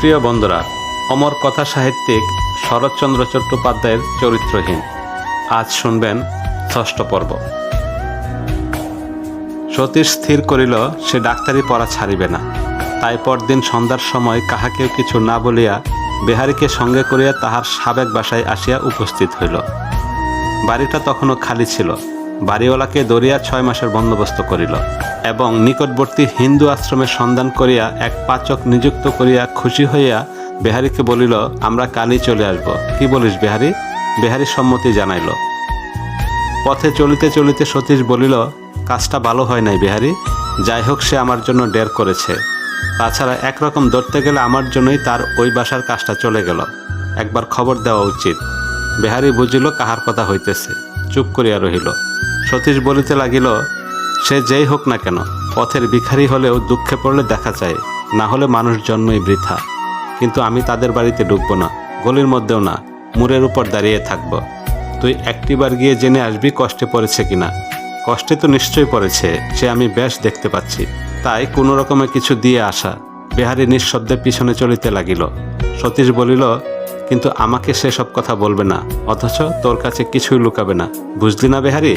প্রিয় বন্ধুরা, অমর কথা সাহিত্যিক শরৎচন্দ্র চট্টোপাধ্যায়ের চরিত্রহীন। আজ শুনবেন ষষ্ঠ পর্ব। সতীশ স্থির করিল, সে ডাক্তারি পড়া ছাড়িবে না। তাই পরদিন সন্ধ্যার সময় কাহাকেও কিছু না বলিয়া বেহারিকে সঙ্গে করিয়া তাহার সাবেক বাসায় আসিয়া উপস্থিত হইল। বাড়িটা তখনও খালি ছিল। বাড়িওয়ালাকে দরিয়া ছয় মাসের বন্দোবস্ত করিল এবং নিকটবর্তী হিন্দু আশ্রমের সন্ধান করিয়া এক পাচক নিযুক্ত করিয়া খুশি হইয়া বেহারিকে বলিল, আমরা কালই চলে আসব। কি বলিস বেহারি? বেহারি সম্মতি জানাইল। পথে চলিতে চলিতে সতীশ বলিল, কাজটা ভালো হয় নাই বিহারি। যাই হোক, সে আমার জন্য ডের করেছে। তাছাড়া একরকম ধরতে গেলে আমার জন্যই তার ওই বাসার কাজটা চলে গেল। একবার খবর দেওয়া উচিত। বেহারি বুঝিল, কাহার কথা হইতেছে। চুপ করিয়া রহিল। সতীশ বলিতে লাগিল, সে যেই হোক না কেন, পথের ভিখারি হলেও দুঃখে পড়লে দেখা যায়। না হলে মানুষ জন্মই বৃথা। কিন্তু আমি তাদের বাড়িতে ঢুকবো না, গলির মধ্যেও না মুরের উপর দাঁড়িয়ে থাকব। তুই একটিবার গিয়ে জেনে আসবি কষ্টে পড়েছে কিনা। কষ্টে তো নিশ্চয়ই পড়েছে, সে আমি বেশ দেখতে পাচ্ছি। তাই কোনো রকমে কিছু দিয়ে আসা, বেহারি নিঃশব্দে পিছনে চলিতে লাগিল। সতীশ বলিল, কিন্তু আমাকে সে সব কথা বলবে না, অথচ তোর কাছে কিছুই লুকাবে না। বুঝলি না বেহারি?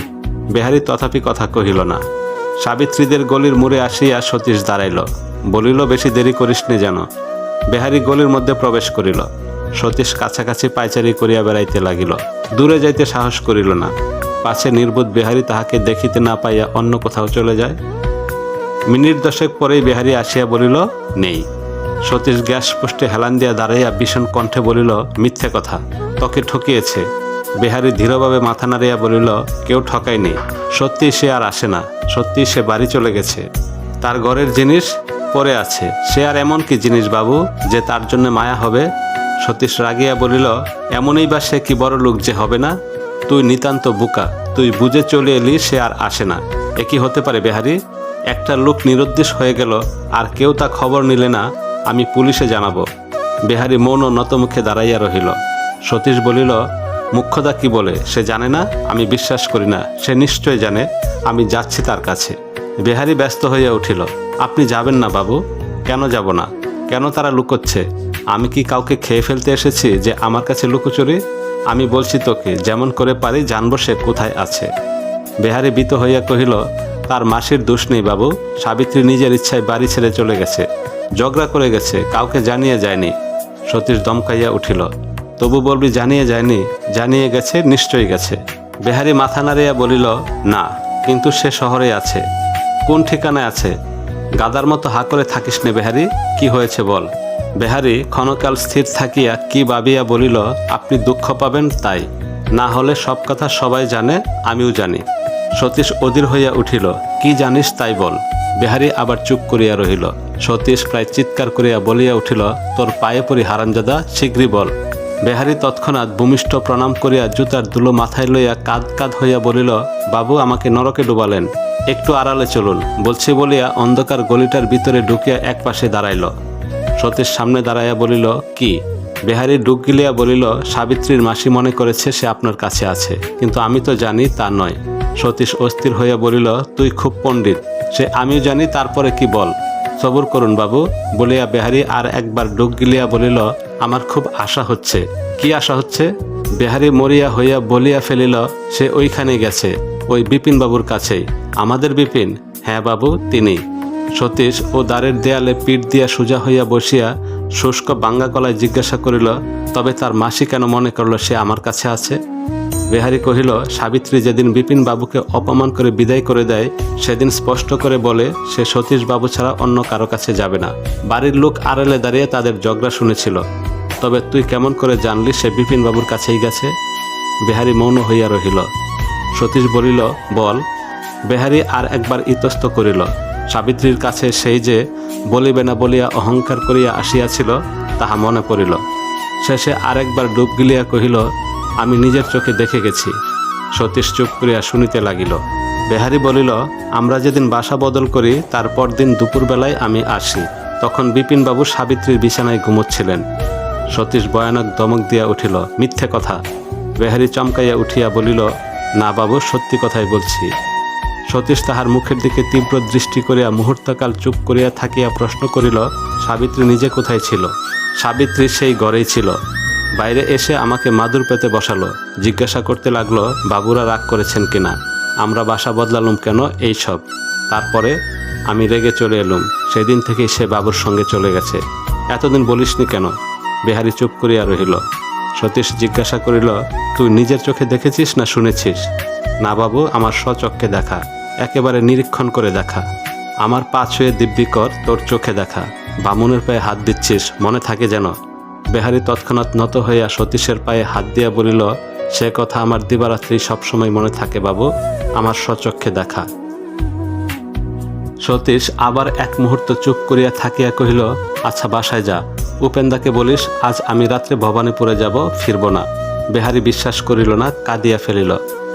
বেহারি তথাপি কথা কহিল না। সাবিত্রীদের গলির মুড়ে আসিয়া সতীশ দাঁড়াইল। বলিল, বেশি দেরি করিস নে যেন। বেহারি গলির মধ্যে প্রবেশ করিল। সতীশ কাছাকাছি পাইচারি করিয়া বেড়াইতে লাগিল। দূরে যাইতে সাহস করিল না। পাছে নির্বোধ বেহারি তাহাকে দেখিতে না পাইয়া অন্য কোথাও চলে যায়। মিনিট দশেক পরেই বেহারি আসিয়া বলিল, নেই। সতীশ গ্যাস পোস্টে হেলান দিয়া দাঁড়াইয়া ভীষণ কণ্ঠে বলিল, মিথ্যে কথা তোকে ঠকিয়েছে। বেহারি ধীরভাবে মাথা নাড়িয়া বলিল, কেউ ঠকায়নি। সত্যি সে আর আসে না। সত্যি সে বাড়ি চলে গেছে। তার ঘরের জিনিস পড়ে আছে। সে আর এমন কি জিনিস বাবু যে তার জন্য মায়া হবে? সতীশ রাগিয়া বলিল, এমনই বা সে কি বড় লোক যে হবে না? তুই নিতান্ত বুকা। তুই বুঝে চলে এলি সে আর আসে না। এ কি হতে পারে বেহারি? একটা লোক নিরুদ্দেশ হয়ে গেল, আর কেউ তা খবর নিলে না, আমি পুলিশে জানাব। বেহারি মন মৌন নতমুখে দাঁড়াইয়া রহিল। সতীশ বলিল, মুখ্যদা কি বলে? সে জানে না? আমি বিশ্বাস করি না। সে নিশ্চয় জানে। আমি যাচ্ছি তার কাছে। বেহারি ব্যস্ত হইয়া উঠিল, আপনি যাবেন না বাবু, কেন যাব না? কেন তারা লুকোচ্ছে? আমি কি কাউকে খেয়ে ফেলতে এসেছি যে আমার কাছে লুকোচুরি? আমি বলছি তোকে, যেমন করে পারি জানব সে কোথায় আছে। বেহারি বিত হইয়া কহিল, তার মাসির দোষ নেই বাবু, সাবিত্রী নিজের ইচ্ছায় বাড়ি ছেড়ে চলে গেছে, ঝগড়া করে গেছে, কাউকে জানিয়ে যায়নি। সতীশ দমকাইয়া উঠিল, তবু বলবি জানিয়ে যায়নি? জানিয়ে গেছে, নিশ্চয়ই গেছে। বেহারি মাথা নাড়িয়া বলিল, না, কিন্তু সে শহরে আছে। কোন ঠিকানায় আছে? গাদার মতো হা করে থাকিস নে বেহারি, কি হয়েছে বল? বেহারি ক্ষণকাল স্থির থাকিয়া কি ভাবিয়া বলিল, আপনি দুঃখ পাবেন তাই। না হলে সব কথা সবাই জানে, আমিও জানি। সতীশ অধীর হইয়া উঠিল, কি জানিস তাই বল? বেহারি আবার চুপ করিয়া রহিল। সতীশ প্রায় চিৎকার করিয়া বলিয়া উঠিল, তোর পায়ে পরি হারামজাদা শীঘ্রই বল। বেহারি তৎক্ষণাৎ ভূমিষ্ঠ প্রণাম করিয়া জুতার দুলো মাথায় লইয়া কাঁদ কাঁদ হইয়া বলিল, বাবু, আমাকে নরকে ডুবালেন। একটু আড়ালে চলুন। বলছি বলিয়া অন্ধকার গলিটার ভিতরে ঢুকিয়া এক পাশে দাঁড়াইল। সতীশ সামনে দাঁড়াইয়া বলিল, কি? বেহারি ডুক গিলিয়া বলিল, সাবিত্রীর মাসি মনে করেছে সে আপনার কাছে আছে, কিন্তু আমি তো জানি তা নয়। সতীশ অস্থির হইয়া বলিল, তুই খুব পণ্ডিত, সে আমিও জানি, তারপরে কি বল? সবুর করুন বাবু, বলিয়া বেহারি আর একবার ডুক গিলিয়া বলিল, আমার খুব আশা হচ্ছে। কি আশা হচ্ছে? বেহারি মরিয়া হইয়া বলিয়া ফেলিল, সে ওইখানে গেছে, ওই বিপিন বাবুর কাছেই। আমাদের বিপিন? হ্যাঁ বাবু, তিনি। সতীশ ও দ্বারের দেয়ালে পিঠ দিয়া সোজা হইয়া বসিয়া শুষ্ক বাঙ্গা গলায় জিজ্ঞাসা করিল, তবে তার মাসি কেন মনে করল সে আমার কাছে আছে? বেহারি কহিল, সাবিত্রী যেদিন বিপিন বাবুকে অপমান করে বিদায় করে দেয়, সেদিন স্পষ্ট করে বলে, সে সতীশ বাবু ছাড়া অন্য কারও কাছে যাবে না। বাড়ির লোক আড়ালে দাঁড়িয়ে তাদের ঝগড়া শুনেছিল। তবে তুই কেমন করে জানলি সে বিপিন বাবুর কাছেই গেছে? বেহারি মৌন হইয়া রহিল। সতীশ বলিল, বল। বেহারি আর একবার ইতস্ত করিল। সাবিত্রীর কাছে সেই যে বলিবে না বলিয়া অহংকার করিয়া আসিয়াছিল, তাহা মনে পড়িল। শেষে আরেকবার ডুব গিলিয়া কহিল আমি নিজের চোখে দেখে গেছি। সতীশ চুপ করিয়া শুনিতে লাগিল। বেহারি বলিল, আমরা যেদিন বাসা বদল করি তারপর দিন দুপুরবেলায় আমি আসি। তখন বিপিনবাবু সাবিত্রীর বিছানায় ঘুমোচ্ছিলেন। সতীশ ভয়ানক দমক দিয়া উঠিল, মিথ্যে কথা। বেহারি চমকাইয়া উঠিয়া বলিল, না বাবু, সত্যি কথাই বলছি। সতীশ তাহার মুখের দিকে তীব্র দৃষ্টি করিয়া মুহূর্তকাল চুপ করিয়া থাকিয়া প্রশ্ন করিল, সাবিত্রী নিজে কোথায় ছিল? সাবিত্রী সেই ঘরেই ছিল। বাইরে এসে আমাকে মাদুর পেতে বসালো, জিজ্ঞাসা করতে লাগল, বাবুরা রাগ করেছেন কিনা? আমরা বাসা বদলালুম কেন এই সব? তারপরে আমি রেগে চলে এলুম। সেদিন থেকেই সে বাবুর সঙ্গে চলে গেছে। এতদিন বলিসনি কেন? বেহারি চুপ করিয়া রহিল। সতীশ জিজ্ঞাসা করিল, তুই নিজের চোখে দেখেছিস না শুনেছিস? না বাবু, আমার স্বচক্ষে দেখা। একেবারে নিরীক্ষণ করে দেখা। আমার পা ছুঁয়ে দিব্যি কর, তোর চোখে দেখা। বামুনের পায়ে হাত দিচ্ছিস, মনে থাকে যেন। বেহারি তৎক্ষণাৎ নত হইয়া সতীশের পায়ে হাত দিয়া বলিল, সে কথা আমার দিবারাত্রি সবসময় মনে থাকে বাবু, আমার স্বচক্ষে দেখা। সতীশ আবার এক মুহূর্ত চুপ করিয়া থাকিয়া কহিল আচ্ছা বাসায় যা। উপেন্দাকে বলিস, আজ আমি রাত্রে ভবানীপুরে যাব, ফিরব না। বেহারি বিশ্বাস করিল না, কাঁদিয়া ফেলিল।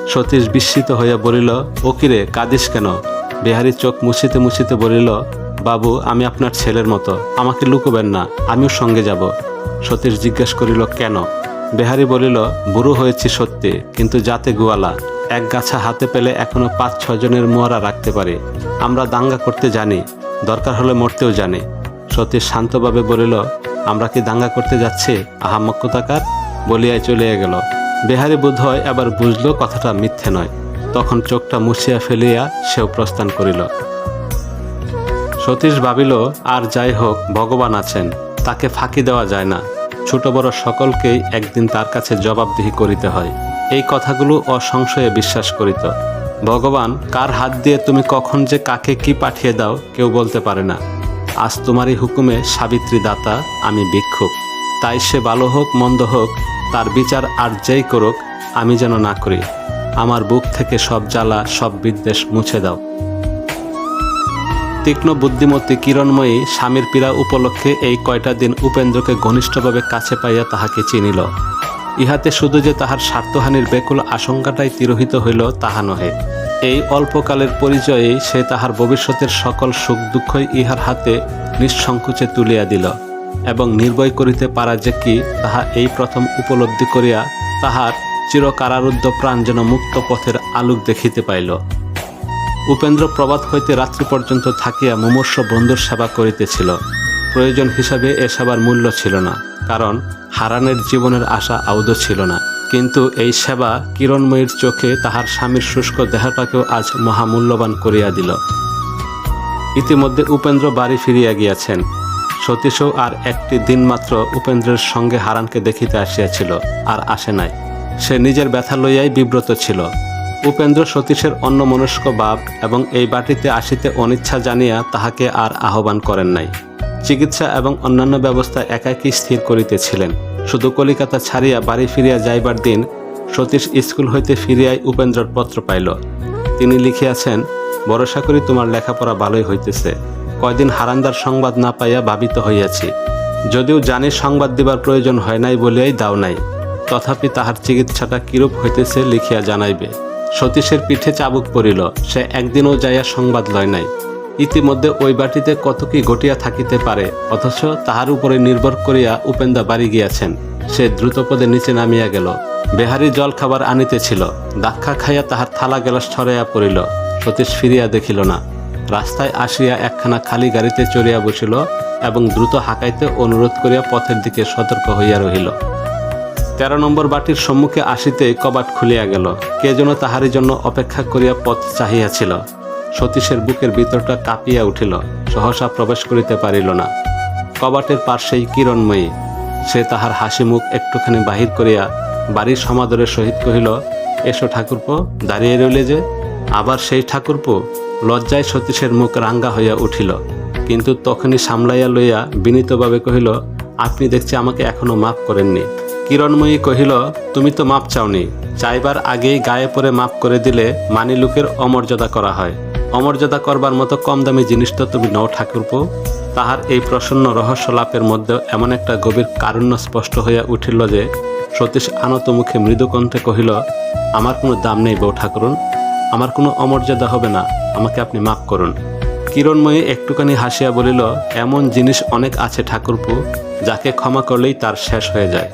সতীশ বিস্মিত হইয়া বলিল, ও কিরে কাঁদিস কেন? বেহারি চোখ মুছিতে মুছিতে বলিল, বাবু, আমি আপনার ছেলের মতো, আমাকে লুকোবেন না, আমিও সঙ্গে যাব। সতীশ জিজ্ঞেস করিল, কেন? বেহারি বলিল, বুড়ো হয়েছি সত্যি, কিন্তু যাতে গোয়ালা, এক গাছা হাতে পেলে এখনও পাঁচ ছজনের মোয়ারা রাখতে পারে। আমরা দাঙ্গা করতে জানি, দরকার হলে মরতেও জানি। সতীশ শান্তভাবে বলিল, আমরা কি দাঙ্গা করতে যাচ্ছি? আহাম্মকতাকার বলিয়াই চলিয়া গেল। বেহারি বোধ হয় এবার বুঝলো কথাটা মিথ্যে নয়। তখন চোখটা মুছিয়া ফেলিয়া সেও প্রস্থান করিল। সতীশ ভাবিল, আর যাই হোক, ভগবান আছেন। তাকে ফাঁকি দেওয়া যায় না। ছোট বড় সকলকেই একদিন তার কাছে জবাবদিহি করিতে হয়। এই কথাগুলো অসংশয়ে বিশ্বাস করিত। ভগবান, কার হাত দিয়ে তুমি কখন যে কাকে কি পাঠিয়ে দাও কেউ বলতে পারে না। আজ তোমারই হুকুমে সাবিত্রী দাতা আমি ভিক্ষুক। তাই সে ভালো হোক, মন্দ হোক, তার বিচার আর যেই করুক, আমি যেন না করি। আমার বুক থেকে সব জ্বালা, সব বিদ্বেষ মুছে দাও। তীক্ষ্ণ বুদ্ধিমতী কিরণময়ী স্বামীর পীড়া উপলক্ষে এই কয়টা দিন উপেন্দ্রকে ঘনিষ্ঠভাবে কাছে পাইয়া তাহাকে চিনিল। ইহাতে শুধু যে তাহার স্বার্থহানির বেকুল আশঙ্কাটাই তিরোহিত হইল, তাহা নহে। এই অল্পকালের পরিচয়েই সে তাহার ভবিষ্যতের সকল সুখ দুঃখই ইহার হাতে নিঃসংকোচে তুলিয়া দিল এবং নির্ভয় করিতে পারা যে কি, তাহা এই প্রথম উপলব্ধি করিয়া তাহার চিরকারারুদ্ধ প্রাণ যেন মুক্ত পথের আলোক দেখিতে পাইল। উপেন্দ্র প্রবাদ হইতে রাত্রি পর্যন্ত থাকিয়া মুমূর্ষ বন্ধুর সেবা করিতেছিল। প্রয়োজন হিসাবে এ সেবার মূল্য ছিল না, কারণ হারানের জীবনের আশা আউদ ছিল না। কিন্তু এই সেবা কিরণময়ীর চোখে তাহার স্বামীর শুষ্ক দেহটাকেও আজ মহামূল্যবান করিয়া দিল। ইতিমধ্যে উপেন্দ্র বাড়ি ফিরিয়া গিয়াছেন। সতীশও আর একটি দিন মাত্র উপেন্দ্রের সঙ্গে হারানকে দেখিতে আসিয়াছিল, আর আসে নাই। সে নিজের ব্যথা লইয়াই বিব্রত ছিল। উপেন্দ্র সতীশের অন্য মনস্ক ভাব এবং এই বাটিতে আসিতে অনিচ্ছা জানিয়া তাহাকে আর আহ্বান করেন নাই। চিকিৎসা এবং অন্যান্য ব্যবস্থা একাকী স্থির করিতেছিলেন। শুধু কলিকাতা ছাড়িয়া বাড়ি ফিরিয়া যাইবার দিন সতীশ স্কুল হইতে ফিরিয়াই উপেন্দ্রর পত্র পাইল। তিনি লিখিয়াছেন ভরসা করি তোমার লেখাপড়া ভালোই হইতেছে। কয়দিন হারান্দার সংবাদ না পাইয়া ভাবিত হইয়াছি। যদিও জানি সংবাদ দিবার প্রয়োজন হয় নাই বলিয়াই দাও নাই। তথাপি তাহার চিকিৎসাটা কিরূপ হইতেছে লিখিয়া জানাইবে। সতীশের পিঠে চাবুক পড়িল। সে একদিনও যাইয়া সংবাদ লয় নাই। ইতিমধ্যে ওই বাটিতে কত কি ঘটিয়া থাকিতে পারে, অথচ তাহার উপরে নির্ভর করিয়া উপেন্দা বাড়ি গিয়াছেন। সে দ্রুতপদে নিচে নামিয়া গেল। বেহারি জল খাবার আনিতেছিল। দাক্ষা খাইয়া তাহার থালা গেলাস ছড়াইয়া পড়িল। সতীশ ফিরিয়া দেখিল না। রাস্তায় আসিয়া একখানা খালি গাড়িতে চড়িয়া বসিল এবং দ্রুত হাঁকাইতে অনুরোধ করিয়া পথের দিকে সতর্ক হইয়া রহিল। তেরো নম্বর বাটির সম্মুখে আসিতেই কবাট খুলিয়া গেল। কে যেন তাহারই জন্য অপেক্ষা করিয়া পথ চাহিয়াছিল। সতীশের বুকের ভিতরটা কাঁপিয়া উঠিল, সহসা প্রবেশ করিতে পারিল না। কবাটের পার্শ্বেই কিরণময়ী, সে তাহার হাসি মুখ একটুখানি বাহির করিয়া বাড়ির সমাদরের সহিত কহিল, এসো ঠাকুরপো, দাঁড়িয়ে রইলে যে। আবার সেই ঠাকুরপো লজ্জায় সতীশের মুখ রাঙ্গা হইয়া উঠিল, কিন্তু তখনই সামলাইয়া লইয়া বিনীতভাবে কহিল, আপনি দেখছি আমাকে এখনও মাফ করেননি। কিরণময়ী কহিল, তুমি তো মাপ চাওনি। চাইবার আগেই গায়ে পরে মাপ করে দিলে মানি লোকের অমর্যাদা করা হয়। অমর্যাদা করবার মতো কম দামি জিনিস তো তুমি নও ঠাকুরপো। তাহার এই প্রসন্ন রহস্য লাভের মধ্যে এমন একটা গভীর কারুণ্য স্পষ্ট হইয়া উঠিল যে, সতীশ আনত মুখে মৃদু কণ্ঠে কহিল, আমার কোনো দাম নেই বউ ঠাকুরন। আমার কোনো অমর্যাদা হবে না। আমাকে আপনি মাফ করুন। কিরণময়ী একটুখানি হাসিয়া বলিল, এমন জিনিস অনেক আছে ঠাকুরপু, যাকে ক্ষমা করলেই তার শেষ হয়ে যায়।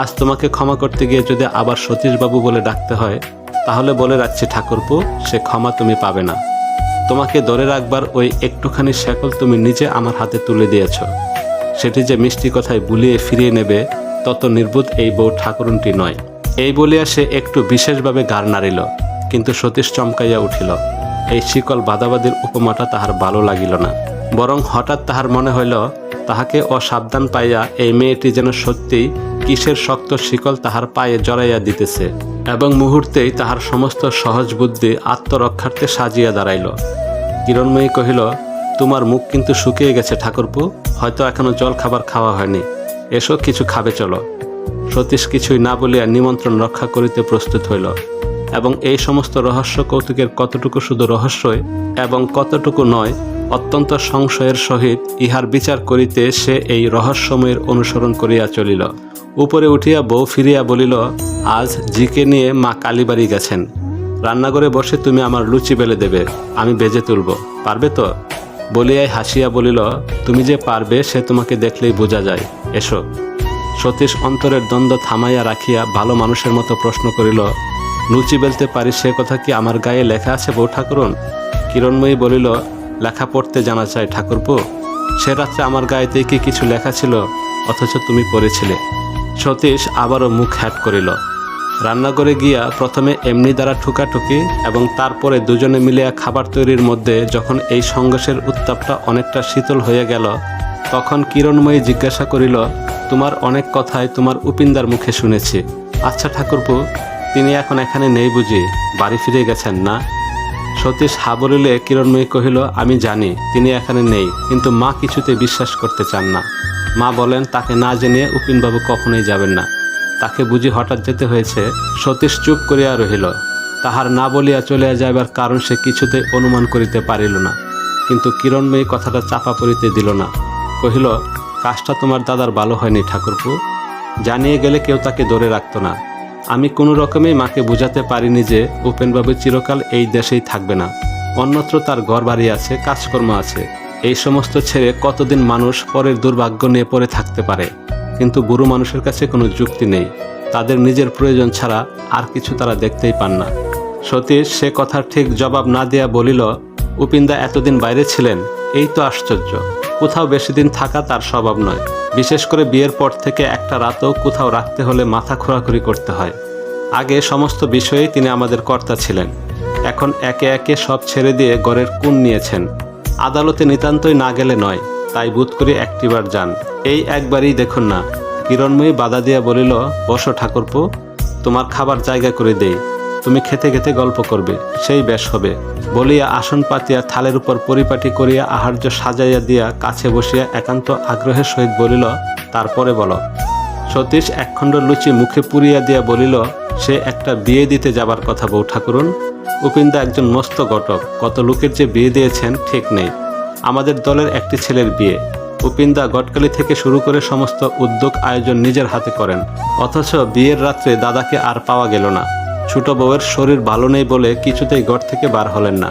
আজ তোমাকে ক্ষমা করতে গিয়ে যদি আবার সতীশবাবু বলে ডাকতে হয়, তাহলে বলে রাখছি ঠাকুরপু, সে ক্ষমা তুমি পাবে না। তোমাকে ধরে রাখবার ওই একটুখানি শেকল তুমি নিজে আমার হাতে তুলে দিয়েছ। সেটি যে মিষ্টি কথায় বুলিয়ে ফিরিয়ে নেবে, তত নির্বোধ এই বউ ঠাকুরুনটি নয়। এই বলিয়া সে একটু বিশেষভাবে গার নাড়িল, কিন্তু সতীশ চমকাইয়া উঠিল। এই শিকল বাদাবাদির উপমাটা তাহার ভালো লাগিল না। বরং হঠাৎ তাহার মনে হইল তাহাকে অসাবধান পাইয়া এই মেয়েটি যেন সত্যিই কিসের শক্ত শিকল তাহার পায়ে জড়াইয়া দিতেছে এবং মুহূর্তেই তাহার সমস্ত সহজ বুদ্ধি আত্মরক্ষার্থে সাজিয়া দাঁড়াইল। কিরণময়ী কহিল, তোমার মুখ কিন্তু শুকিয়ে গেছে ঠাকুরপু, হয়তো এখনও জল খাবার খাওয়া হয়নি। এসো, কিছু খাবে চলো। সতীশ কিছুই না বলিয়া নিমন্ত্রণ রক্ষা করিতে প্রস্তুত হইল এবং এই সমস্ত রহস্য কৌতুকের কতটুকু শুধু রহস্যই এবং কতটুকু নয় অত্যন্ত সংশয়ের সহিত ইহার বিচার করিতে সে এই রহস্যময়ের অনুসরণ করিয়া চলিল। উপরে উঠিয়া বউ ফিরিয়া বলিল, আজ জিকে নিয়ে মা কালীবাড়ি গেছেন। রান্নাঘরে বসে তুমি আমার লুচি বেলে দেবে, আমি বেজে তুলব। পারবে তো? বলিয়াই হাসিয়া বলিল, তুমি যে পারবে, সে তোমাকে দেখলেই বোঝা যায়। এসো। সতীশ অন্তরের দ্বন্দ্ব থামাইয়া রাখিয়া ভালো মানুষের মতো প্রশ্ন করিল, লুচি বেলতে পারি সে কথা কি আমার গায়ে লেখা আছে বউ ঠাকুরন? কিরণময়ী বলিল লেখা পড়তে জানা চাই ঠাকুরপো। সে রাত্রে আমার গায়েতে কি কিছু লেখা ছিল, অথচ তুমি পড়েছিলে। সতীশ আবারও মুখ হ্যাট করিল। রান্নাঘরে গিয়া প্রথমে এমনি দ্বারা ঠুকাঠুকি এবং তারপরে দুজনে মিলিয়া খাবার তৈরির মধ্যে যখন এই সংঘর্ষের উত্তাপটা অনেকটা শীতল হয়ে গেল, তখন কিরণময়ী জিজ্ঞাসা করিল, তোমার অনেক কথাই তোমার উপিন্দার মুখে শুনেছি। আচ্ছা ঠাকুরপু, তিনি এখন এখানে নেই বুঝি, বাড়ি ফিরে গেছেন না? সতীশ হা বলিলে কিরণময়ী কহিল, আমি জানি, তিনি এখানে নেই, কিন্তু মা কিছুতে বিশ্বাস করতে চান না। মা বলেন, তাকে না জেনে উপিনবাবু কখনোই যাবেন না। তাকে বুঝি হঠাৎ যেতে হয়েছে। সতীশ চুপ করিয়া রহিল। তাহার না বলিয়া চলিয়া যাইবার কারণ সে কিছুতে অনুমান করিতে পারিল না, কিন্তু কিরণময়ী কথাটা চাপা পড়িতে দিল না। কহিল, কাজটা তোমার দাদার ভালো হয়নি ঠাকুরপু। জানিয়ে গেলে কেউ তাকে ধরে রাখতো না। আমি কোনো রকমেই মাকে বোঝাতে পারিনি যে উপেনবাবু চিরকাল এই দেশেই থাকবে না। অন্যত্র তার ঘর বাড়ি আছে, কাজকর্ম আছে। এই সমস্ত ছেড়ে কতদিন মানুষ পরের দুর্ভাগ্য নিয়ে পড়ে থাকতে পারে? কিন্তু গুরু মানুষের কাছে কোনো যুক্তি নেই। তাদের নিজের প্রয়োজন ছাড়া আর কিছু তারা দেখতেই পান না। সতীশ সে কথার ঠিক জবাব না দেয়া বলিল, উপিন্দা এতদিন বাইরে ছিলেন? এই তো আশ্চর্য। কোথাও বেশি দিন থাকা তার স্বভাব নয়। বিশেষ করে বিয়ের পর থেকে একটা রাতও কোথাও রাখতে হলে মাথা খোরাখুরি করতে হয়। আগে সমস্ত বিষয়েই তিনি আমাদের কর্তা ছিলেন। এখন একে একে সব ছেড়ে দিয়ে গড়ের কুন নিয়েছেন। আদালতে নিতান্তই না গেলে নয়, তাই বুধ করে একটিবার যান। এই একবারই দেখুন না কিরণময়ী বাধা দিয়া বলিল, বসো ঠাকুরপো, তোমার খাবার জায়গা করে দেই। তুমি খেতে খেতে গল্প করবে, সেই বেশ হবে। বলিয়া আসন পাতিয়া থালের উপর পরিপাটি করিয়া আহার্য সাজাইয়া দিয়া কাছে বসিয়া একান্ত আগ্রহের সহিত বলিল, তারপরে বলো। সতীশ একখণ্ড লুচি মুখে পুরিয়া দিয়া বলিল, সে একটা বিয়ে দিতে যাবার কথা বউ ঠাকুরুন। উপিন্দা একজন মস্ত ঘটক, কত লোকের যে বিয়ে দিয়েছেন ঠিক নেই। আমাদের দলের একটি ছেলের বিয়ে। উপিন্দা গটকালি থেকে শুরু করে সমস্ত উদ্যোগ আয়োজন নিজের হাতে করেন। অথচ বিয়ের রাত্রে দাদাকে আর পাওয়া গেল না। ছোট বউয়ের শরীর ভালো নেই বলে কিছুতেই ঘর থেকে বার হলেন না।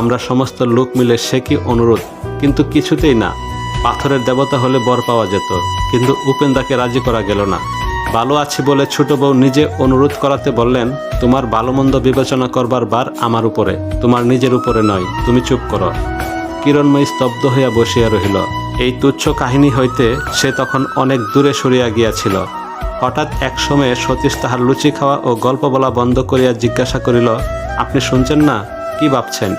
আমরা সমস্ত লোক মিলে সে কি অনুরোধ? কিন্তু কিছুতেই না। পাথরের দেবতা হলে বর পাওয়া যেত, কিন্তু উপেন্দাকে রাজি করা গেল না। ভালো আছি বলে ছোট বউ নিজে অনুরোধ করাতে বললেন, তোমার ভালো মন্দ বিবেচনা করবার বার আমার উপরে, তোমার নিজের উপরে নয়, তুমি চুপ করো। কিরণময়ী স্তব্ধ হইয়া বসিয়া রহিল। এই তুচ্ছ কাহিনী হইতে সে তখন অনেক দূরে সরিয়া গিয়াছিল। হঠাৎ এক সময়ে সতীশ তাহার লুচি খাওয়া ও গল্প বলা বন্ধ করিয়া জিজ্ঞাসা করিল, আপনি শুনছেন না? কি ভাবছেন?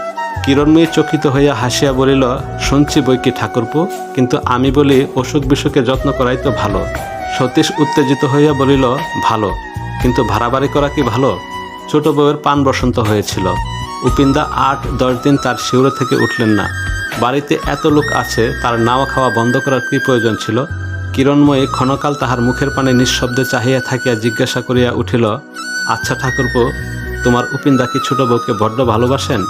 কিরণময়ী চকিত হইয়া হাসিয়া বলিল, শুনছি বই কি ঠাকুরপু, কিন্তু আমি বলি অসুখ বিসুখে যত্ন করাই তো ভালো। সতীশ উত্তেজিত হইয়া বলিল, ভালো, কিন্তু ভাড়াবাড়ি করা কি ভালো? ছোট বউয়ের পান বসন্ত হয়েছিল। উপিন্দা আট, দশ দিন তার শিউরে থেকে উঠলেন না। বাড়িতে এত লোক আছে, তার নাওয়া খাওয়া বন্ধ করার কি প্রয়োজন ছিল? কিরণময়ী ক্ষণকাল তাহার মুখের পানে নিঃশব্দে চাহিয়া থাকিয়া জিজ্ঞাসা করিয়া উঠিল আচ্ছা ঠাকুরপো, তোমার উপিন্দা কি ছোট বউকে বড্ড ভালোবাসেন?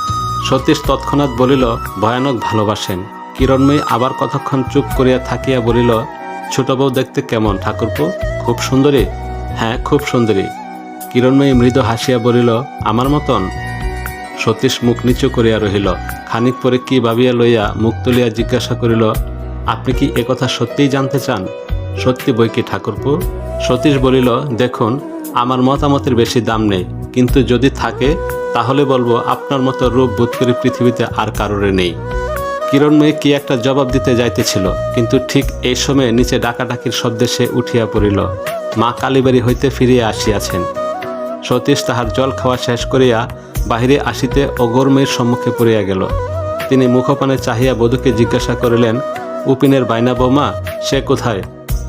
সতীশ তৎক্ষণাৎ বলিল, ভয়ানক ভালোবাসেন। কিরণময়ী আবার কতক্ষণ চুপ করিয়া থাকিয়া বলিল, ছোট বউ দেখতে কেমন ঠাকুরপো? খুব সুন্দরী? হ্যাঁ খুব সুন্দরী। কিরণময়ী মৃদু হাসিয়া বলিল, আমার মতন? সতীশ মুখ নিচু করিয়া রহিল। খানিক পরে কি ভাবিয়া লইয়া মুখ তুলিয়া জিজ্ঞাসা করিল আপনি কি একথা সত্যিই জানতে চান? সত্যি বই কি ঠাকুরপো? সতীশ বলিল, দেখুন, আমার মতামতের বেশি দাম নেই। কিন্তু যদি থাকে, তাহলে বলব আপনার মতো রূপ বোধ করি পৃথিবীতে আর কারোরে নেই। কিরণময়ী কি একটা জবাব দিতে যাইতেছিল, কিন্তু ঠিক এই সময়ে নিচে ডাকাডাকির শব্দে সে উঠিয়া পড়িল, মা কালীবাড়ি হইতে ফিরিয়া আসিয়াছেন। সতীশ তাহার জল খাওয়া শেষ করিয়া বাহিরে আসিতে অগরমের সম্মুখে পড়িয়া গেল। তিনি মুখপানে চাহিয়া বধূকে জিজ্ঞাসা করিলেন উপিনের বাইনা বৌমা, সে কোথায়?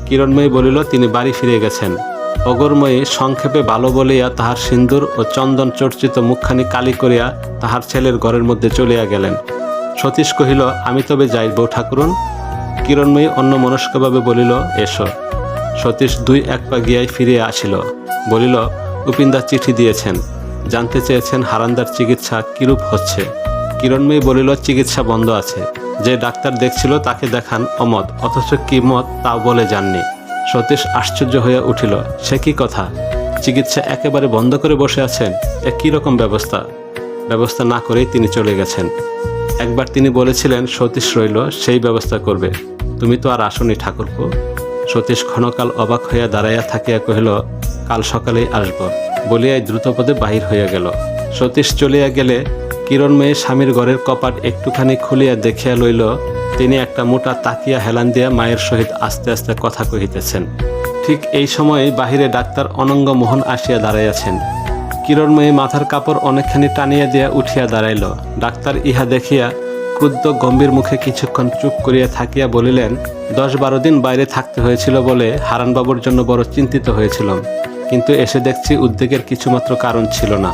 কিরণময়ী বলিল, তিনি বাড়ি ফিরে গেছেন। অগরময়ী সংক্ষেপে ভালো বলিয়া তাহার সিন্দুর ও চন্দন চর্চিত মুখখানি কালি করিয়া তাহার ছেলের ঘরের মধ্যে চলিয়া গেলেন। সতীশ কহিল, আমি তবে যাই বউ ঠাকুরন? কিরণময়ী অন্য মনস্কভাবে বলিল, এসো। সতীশ দুই এক পা গিয়াই ফিরিয়া আসিল। বলিল উপিনদার চিঠি দিয়েছেন। জানতে চেয়েছেন হারান্দার চিকিৎসা কিরূপ হচ্ছে? কিরণময়ী বলিল, চিকিৎসা বন্ধ আছে। যে ডাক্তার দেখছিল তাকে দেখান অমত, অথচ কি মত তাও বলে যাননি। সতীশ আশ্চর্য হইয়া উঠিল, সে কি কথা? চিকিৎসা একেবারে বন্ধ করে বসে আছেন, এ কী রকম ব্যবস্থা? ব্যবস্থা না করেই তিনি চলে গেছেন। একবার তিনি বলেছিলেন, সতীশ রইল, সেই ব্যবস্থা করবে। তুমি তো আর আসনি ঠাকুরপো। সতীশ ক্ষণকাল অবাক হইয়া দাঁড়াইয়া থাকিয়া কহিল, কাল সকালেই আসব। বলিয়াই দ্রুতপদে বাহির হইয়া গেল। সতীশ চলিয়া গেলে কিরণময়ী স্বামীর ঘরের কপাট একটুখানি খুলিয়া দেখিয়া লইল, তিনি একটা মোটা তাকিয়া হেলান দিয়া মায়ের সহিত আস্তে আস্তে কথা কহিতেছেন। ঠিক এই সময়ে বাহিরে ডাক্তার অনঙ্গ মোহন আসিয়া দাঁড়াইয়াছেন। কিরণময়ী মাথার কাপড় অনেকখানি টানিয়া দিয়া উঠিয়া দাঁড়াইল। ডাক্তার ইহা দেখিয়া ক্রুদ্ধ গম্ভীর মুখে কিছুক্ষণ চুপ করিয়া থাকিয়া বলিলেন, দশ বারো দিন বাইরে থাকতে হয়েছিল বলে হারানবাবুর জন্য বড় চিন্তিত হয়েছিলাম। কিন্তু এসে দেখছি উদ্বেগের কিছুমাত্র কারণ ছিল না।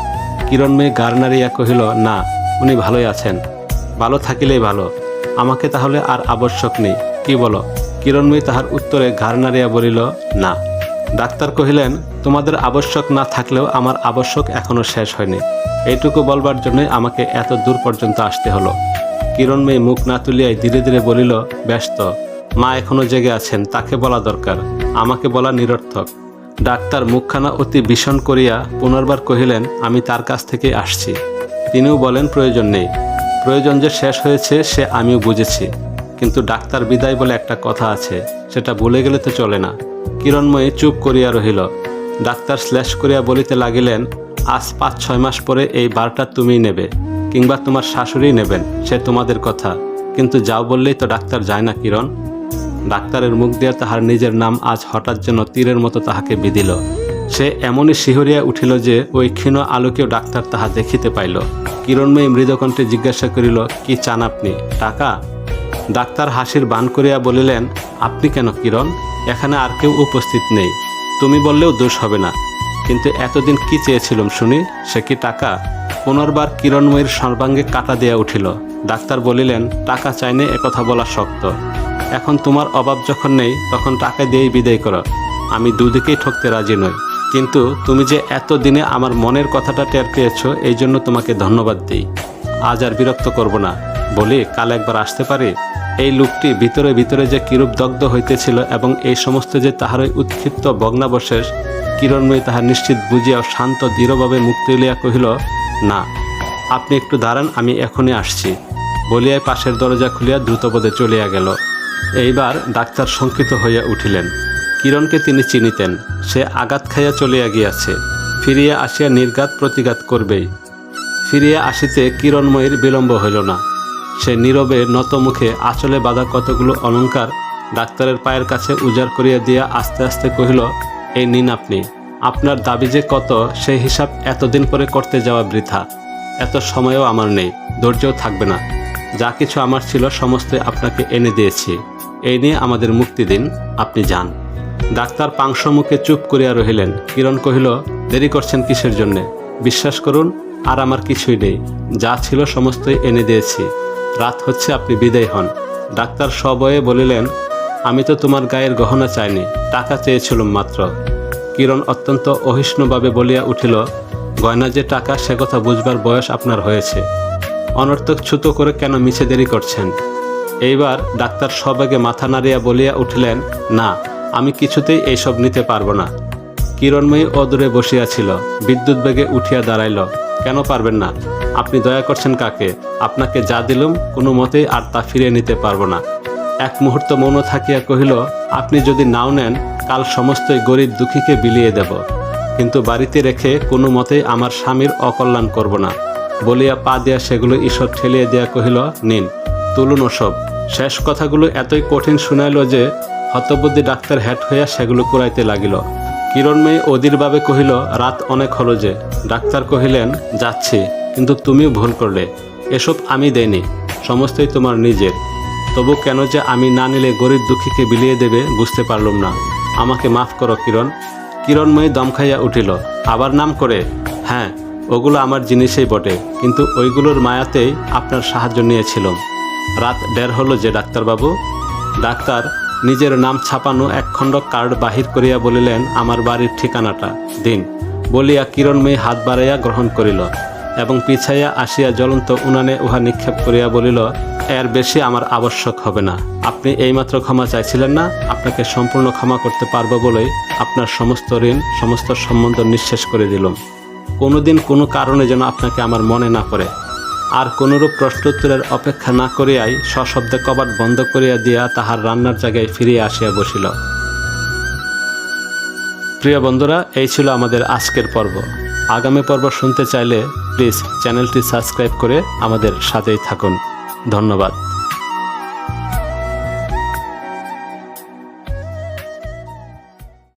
কিরণময়ী গার নাড়িয়া কহিল, না, উনি ভালোই আছেন। ভালো থাকিলেই ভালো। আমাকে তাহলে আর আবশ্যক নেই। কি বলো? কিরণময়ী তাহার উত্তরে ঘাড় নাড়িয়া বলিল, না। ডাক্তার কহিলেন, তোমাদের আবশ্যক না থাকলেও আমার আবশ্যক এখনও শেষ হয়নি। এইটুকু বলবার জন্যই আমাকে এত দূর পর্যন্ত আসতে হলো। কিরণময়ী মুখ না তুলিয়াই ধীরে ধীরে বলিল, ব্যস্ত। মা এখনও জেগে আছেন, তাকে বলা দরকার। আমাকে বলা নিরর্থক। ডাক্তার মুখখানা অতি ভীষণ করিয়া পুনর্বার কহিলেন, আমি তার কাছ থেকে আসছি। তিনিও বলেন, প্রয়োজন নেই। প্রয়োজন যে শেষ হয়েছে, সে আমিও বুঝেছি। কিন্তু ডাক্তার বিদায় বলে একটা কথা আছে, সেটা ভুলে গেলে তো চলে না। কিরণময়ী চুপ করিয়া রহিল। ডাক্তার শ্লেষ করিয়া বলিতে লাগিলেন, আজ পাঁচ, ছয় মাস পরে এই বারটা তুমিই নেবে, কিংবা তোমার শাশুড়ি নেবেন, সে তোমাদের কথা। কিন্তু যাও বললেই তো ডাক্তার যায় না, কিরণ। ডাক্তারের মুখ দিয়া তাহার নিজের নাম আজ হঠাৎ যেন তীরের মতো তাহাকে বিধিল। সে এমনই শিহরিয়া উঠিল যে ওই ক্ষীণ আলোকেও ডাক্তার তাহা দেখিতে পাইল। কিরণময়ী মৃদকণ্ঠে জিজ্ঞাসা করিল, কি চান আপনি? টাকা? ডাক্তার হাসির বান করিয়া বলিলেন, আপনি কেন কিরণ? এখানে আর কেউ উপস্থিত নেই। তুমি বললেও দোষ হবে না। কিন্তু এতদিন কি চেয়েছিলাম শুনি, সে কি টাকা? পুনর্বার কিরণময়ীর সর্বাঙ্গে কাটা দিয়া উঠিল। ডাক্তার বলিলেন, টাকা চাইনে একথা বলা শক্ত। এখন তোমার অভাব যখন নেই, তখন টাকা দিয়েই বিদায় করো। আমি দুদিকেই ঠকতে রাজি নই। কিন্তু তুমি যে এত দিনে আমার মনের কথাটা টের পেয়েছ, এই জন্য তোমাকে ধন্যবাদ দিই। আজ আর বিরক্ত করব না। বলি, কাল একবার আসতে পারি? এই লোকটি ভিতরে ভিতরে যে কিরূপ দগ্ধ হইতেছিল এবং এই সমস্ত যে তাহারই উৎক্ষিপ্ত ভগ্নাবশেষ, কিরণময়ী তাহার নিশ্চিত বুঝিয়া শান্ত, দৃঢ়ভাবে মুখ তুলিয়া কহিল, না, আপনি একটু দাঁড়ান, আমি এখনই আসছি। বলিয়ায় পাশের দরজা খুলিয়া দ্রুতপদে চলিয়া গেল। এইবার ডাক্তার শঙ্কিত হইয়া উঠিলেন। কিরণকে তিনি চিনিতেন। সে আঘাত খাইয়া চলিয়া গিয়াছে। ফিরিয়া আসিয়া নির্ঘাত প্রতিঘাত করবেই। ফিরিয়া আসিতে কিরণময়ীর বিলম্ব হইল না। সে নীরবে নত মুখে আঁচলে বাঁধা কতগুলো অলংকার ডাক্তারের পায়ের কাছে উজাড় করিয়া দিয়া আস্তে আস্তে কহিল, এই নিন আপনি। আপনার দাবি যে কত, সেই হিসাব এতদিন পরে করতে যাওয়া বৃথা। এত সময়ও আমার নেই। ধৈর্যও থাকবে না। যা কিছু আমার ছিল সমস্ত আপনাকে এনে দিয়েছি। এই নিয়ে আমাদের মুক্তি দিন, আপনি যান। ডাক্তার পাংশ মুখে চুপ করিয়া রহিলেন। কিরণ কহিল, দেরি করছেন কিসের জন্যে? বিশ্বাস করুন, আর আমার কিছুই নেই। যা ছিল সমস্তই এনে দিয়েছি। রাত হচ্ছে, আপনি বিদায় হন। ডাক্তার সবয়ে বলিলেন, আমি তো তোমার গায়ের গহনা চাইনি, টাকা চেয়েছিলাম মাত্র। কিরণ অত্যন্ত অহিষ্ণুভাবে বলিয়া উঠিল, গয়না যে টাকা, সে কথা বুঝবার বয়স আপনার হয়েছে। অনর্থক ছুতো করে কেন মিছে দেরি করছেন? এইবার ডাক্তার সবেগে মাথা নাড়িয়া বলিয়া উঠিলেন, না, আমি কিছুতেই এইসব নিতে পারব না। কিরণময়ী অদূরে বসিয়াছিল বিদ্যুৎ বেগে উঠিয়া দাঁড়াইল, কেন পারবেন না? আপনি দয়া করছেন কাকে? আপনাকে যা দিলুম, কোনো মতেই আর তা ফিরিয়ে নিতে পারব না। এক মুহূর্ত মৌন থাকিয়া কহিল, আপনি যদি নাও নেন, কাল সমস্তই গরিব দুঃখীকে বিলিয়ে দেব। কিন্তু বাড়িতে রেখে কোনো মতেই আমার স্বামীর অকল্যাণ করব না। বলিয়া পা দিয়া সেগুলো ঈশ্বর ঠেলিয়ে দিয়া কহিল, নিন, তুলুন ওসব। শেষ কথাগুলো এতই কঠিন শুনাইল যে হতবুদ্ধি ডাক্তার হ্যাট হইয়া সেগুলো কুড়াইতে লাগিল। কিরণময়ী অধীরভাবে কহিল, রাত অনেক হলো যে। ডাক্তার কহিলেন, যাচ্ছি, কিন্তু তুমিও ভুল করলে। এসব আমি দেইনি, সমস্তই তোমার নিজের। তবু কেন যে আমি না নিলে গরিব দুঃখীকে বিলিয়ে দেবে বুঝতে পারলুম না। আমাকে মাফ করো কিরণ। কিরণময়ী দম খাইয়া উঠিল, আবার নাম করে? হ্যাঁ ওগুলো আমার জিনিসেই বটে, কিন্তু ওইগুলোর মায়াতেই আপনার সাহায্য নিয়েছিলাম রাত দেড় হলো যে ডাক্তারবাবু। ডাক্তার নিজের নাম ছাপানো একখণ্ড কার্ড বাহির করিয়া বলিলেন, আমার বাড়ির ঠিকানাটা, দিন। বলিয়া কিরণময়ী হাত বাড়াইয়া গ্রহণ করিল এবং পিছাইয়া আসিয়া জ্বলন্ত উনানে উহা নিক্ষেপ করিয়া বলিল, এর বেশি আমার আবশ্যক হবে না। আপনি এইমাত্র ক্ষমা চাইছিলেন না, আপনাকে সম্পূর্ণ ক্ষমা করতে পারব বলেই আপনার সমস্ত ঋণ, সমস্ত সম্বন্ধ নিঃশেষ করে দিলাম। কোনোদিন কোনো কারণে যেন আপনাকে আমার মনে না পড়ে। আর কোনরূপ প্রশ্নোত্তরের অপেক্ষা না করিয়াই সশব্দে কবাট বন্ধ করিয়া দিয়া তাহার রান্নার জায়গায় ফিরিয়া আসিয়া বসিল। প্রিয় বন্ধুরা, এই ছিল আমাদের আজকের পর্ব। আগামী পর্ব শুনতে চাইলে প্লিজ চ্যানেলটি সাবস্ক্রাইব করে আমাদের সাথেই থাকুন। ধন্যবাদ।